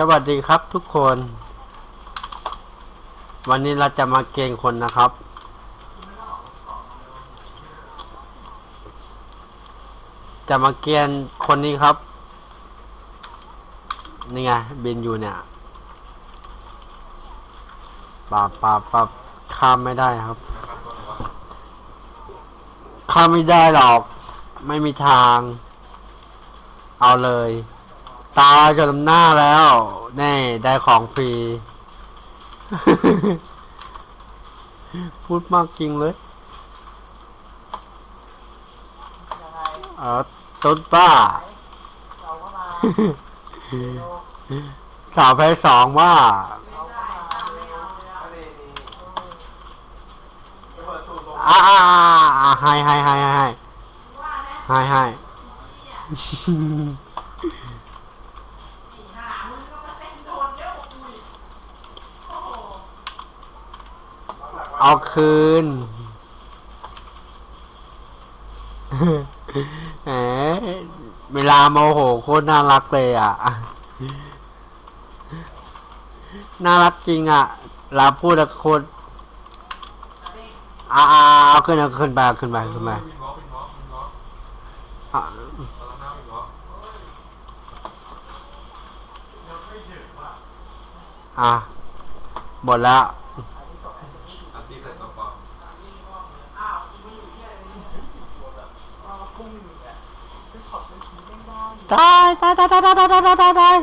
สวัสดีครับทุกคน วันนี้เราจะมาเกณฑ์คนนะครับ จะมาเกณฑ์คนนี้ครับ นี่ไงบินอยู่เนี่ยปาบปาบปาบข้ามไม่ได้ครับ ข้ามไม่ได้หรอก ไม่มีทาง เอาเลย ตายจนหน้าแล้วแน่ได้ของฟรี พูดมากจริงเลย เออตุ๊ดบ้า สาวแพ้สองว่าเราก็มาเร็วอ่าอ่าอ่าให้ให้ให้ให้ให้ให้ เอาคืนแหมเวลาโมโหโคตรน่ารักเลยอะ น่ารักจริงอะเราพูดแล้วโคตรอ่าเอาขึ้นเอาขึ้นไปเอาขึ้นไปขึ้นไปวินวอล์กวินวอล์กวินวอล์กอะตอนหน้าวินวอล์กอะหมดแล้ว อัดตีใส่ตัวปลอม ตายตายตายตายตายตายตายตายตายตาย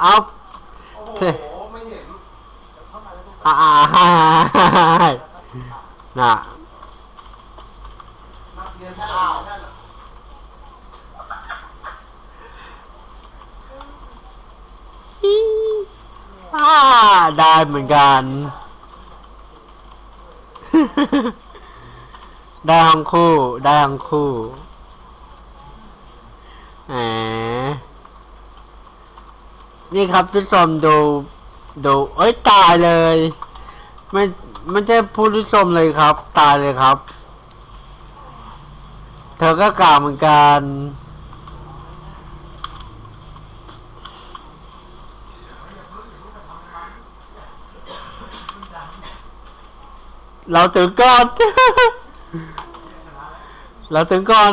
เอาโอ้โหไม่อ่าให้ให้น่ะนักเรียนอ้าวนั่นน่ะอ่าได้เหมือนกัน ได้ทั้งคู่ ได้ทั้งคู่ นี่ครับทุกชมดูดูเอ้ยตายเลย ไม่ไม่ใช่ผู้ที่ชมเลยครับ ตายเลยครับ เธอก็กล่าวเหมือนกันเราถึงก่อน เราถึงก่อน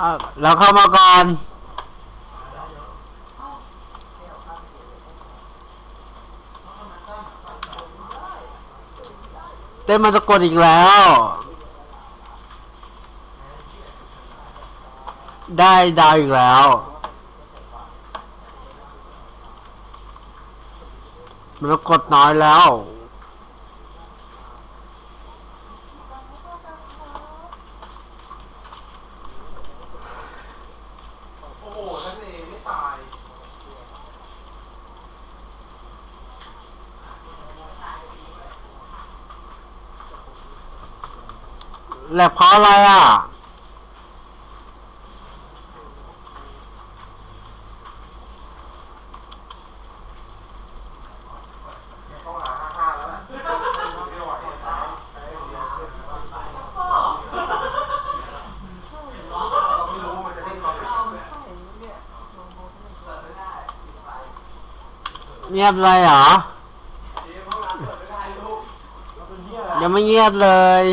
อะเราเข้ามาก่อน เต้นมันจะกดอีกแล้ว ได้ดาวอีกแล้ว มันจะกดน้อยแล้ว แหลกเพราะอะไรอะ เงียบเลยเหรอ ยังไม่เงียบเลย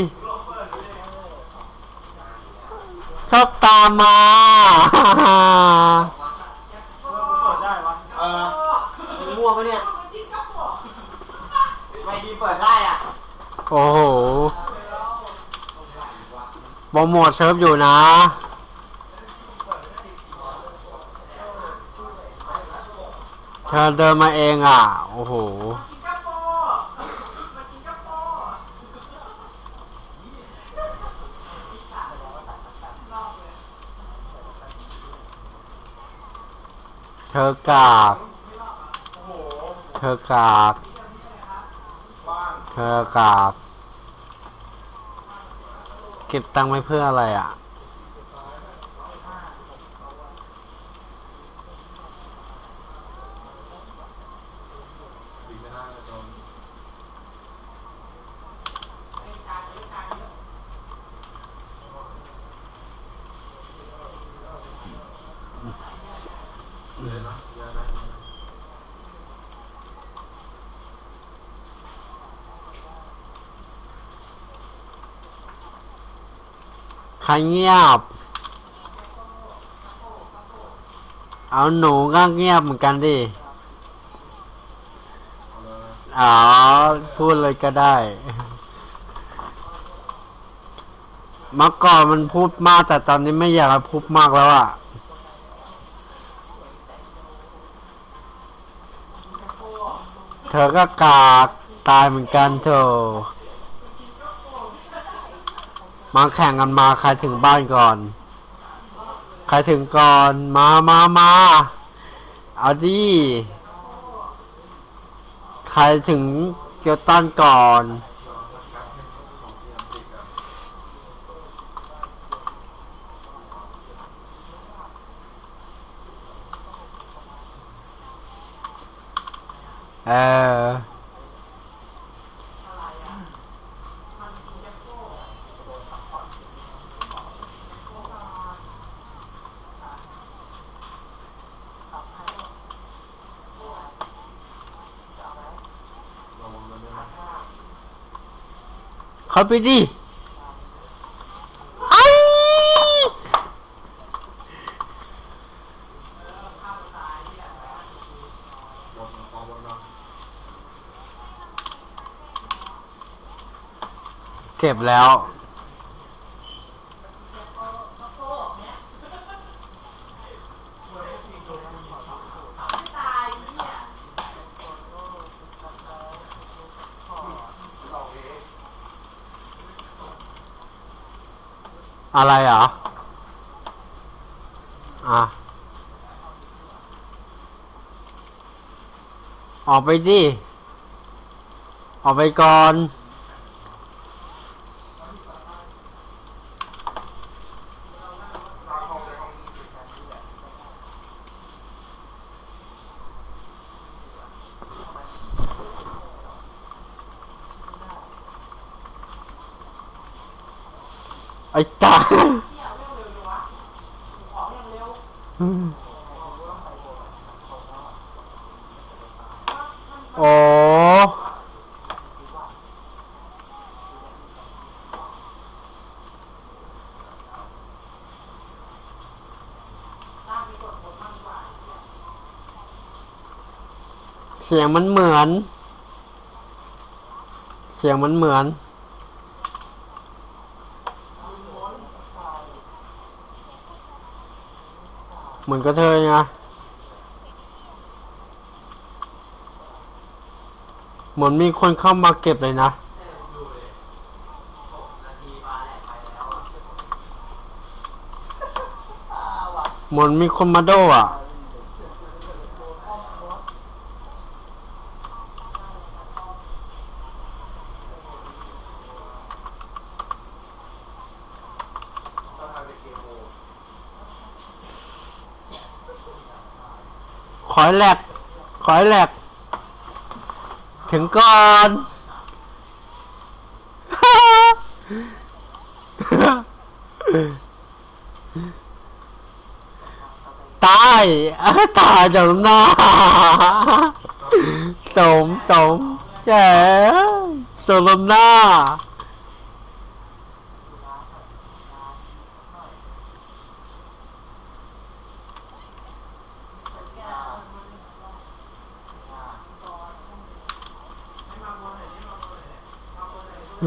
ชอบตามมาเออมึงมั่วปะเนี่ย ไม่ดีเปิดได้อะ โอ้โหโปรโมทเซิร์ฟอยู่นะ เธอเดินมาเองอะ โอ้โห ธอกาบเธอกาบเธอกาบ เก็บตังค์ไว้เพื่ออะไรอะ ดีไม่น่าจะโดน เลยเนาะเยอะนะ ใครเงียบ เอาหนูก็เงียบเหมือนกันดิเอาเลยอ๋อ พูดเลยก็ได้เมื่อก่อนมันพูดมากแต่ตอนนี้ไม่อยากพูดมากแล้วอะ เธอก็กากตายเหมือนกันเธอมาแข่งกันมาใครถึงบ้านก่อน ใครถึงก่อนมามามาเอาดิใครถึงเกียวตันก่อน เออเขาไปดิไอ้ บนกองบนเนาะ เก็บแล้วองเออะไรเหรอ อะ ออกไปดิ ออกไปก่อน สร้างห้องในห้องนี้สิครับนี่แหละ ไอ้ตาโอ้เสียงมันเหมือน เสียงมันเหมือน เหมือนกระเทยไงเหมือนมีคนเข้ามาเก็บเลยนะเหมือนมีคนมาโดอะ ต้องทำเป็นเกมโหมด ขอยแหลก ขอยแหลก ถึงก่อน ตายตายจนหน้าสมสมแจ๋สมหน้า ต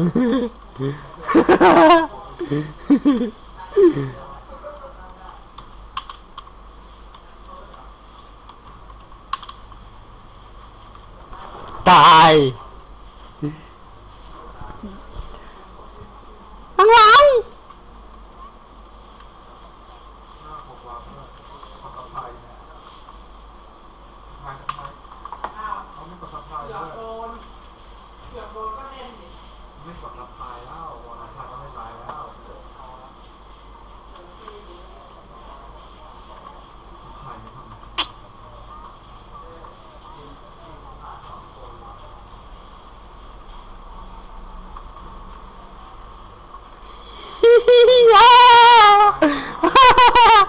าย